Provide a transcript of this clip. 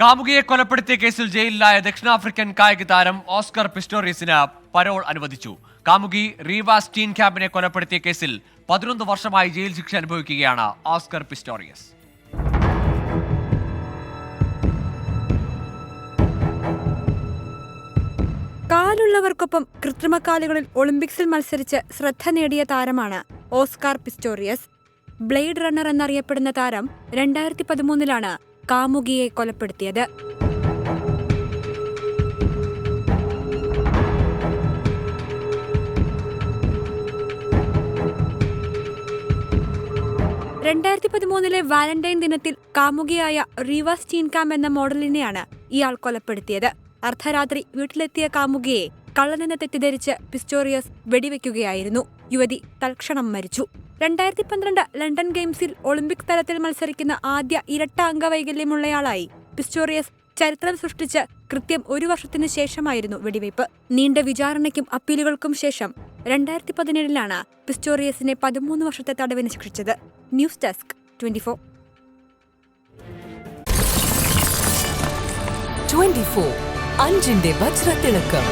കാമുകിയെ കൊലപ്പെടുത്തിയ കേസിൽ ജയിലിലായ ദക്ഷിണാഫ്രിക്കൻ കായിക താരം ഓസ്കർ പിസ്റ്റോറിയസിന് പരോൾ അനുവദിച്ചു. കാമുകി റീവ സ്റ്റീൻ ക്യാമ്പിനെ കൊലപ്പെടുത്തിയ കേസിൽ പതിനൊന്ന് വർഷമായി ജയിൽ ശിക്ഷ അനുഭവിക്കുകയാണ് ഓസ്കർ പിസ്റ്റോറിയസ് കാലുള്ളവർക്കൊപ്പം കൃത്രിമക്കാലുകളിൽ ഒളിമ്പിക്സിൽ മത്സരിച്ച് ശ്രദ്ധ നേടിയ താരമാണ് ഓസ്കാർ പിസ്റ്റോറിയസ് ബ്ലേഡ് റണ്ണർ എന്നറിയപ്പെടുന്ന താരം രണ്ടായിരത്തി പതിമൂന്നിലാണ് കാമുകിയെ കൊലപ്പെടുത്തിയത്. രണ്ടായിരത്തി പതിമൂന്നിലെ വാലന്റൈൻ ദിനത്തിൽ കാമുകിയായ റീവ സ്റ്റീൻകാം എന്ന മോഡലിനെയാണ് ഇയാൾ കൊലപ്പെടുത്തിയത്. അർദ്ധരാത്രി വീട്ടിലെത്തിയ കാമുകിയെ കള്ളനെന്ന് തെറ്റിദ്ധരിച്ച് പിസ്റ്റോറിയസ് വെടിവെക്കുകയായിരുന്നു. യുവതി തൽക്ഷണം മരിച്ചു. രണ്ടായിരത്തി പന്ത്രണ്ട് ലണ്ടൻ ഗെയിംസിൽ ഒളിമ്പിക് തലത്തിൽ മത്സരിക്കുന്ന ആദ്യ ഇരട്ട അംഗവൈകല്യമുള്ളയാളായി പിസ്റ്റോറിയസ് ചരിത്രം സൃഷ്ടിച്ച് കൃത്യം ഒരു വർഷത്തിനു ശേഷമായിരുന്നു വെടിവയ്പ്. നീണ്ട വിചാരണയ്ക്കും അപ്പീലുകൾക്കും ശേഷം രണ്ടായിരത്തി പതിനേഴിലാണ് പിസ്റ്റോറിയസിനെ പതിമൂന്ന് വർഷത്തെ തടവിന് ശിക്ഷിച്ചത്. News desk twenty four. 24 അഞ്ചിന്റെ വജ്രത്തിളക്കം.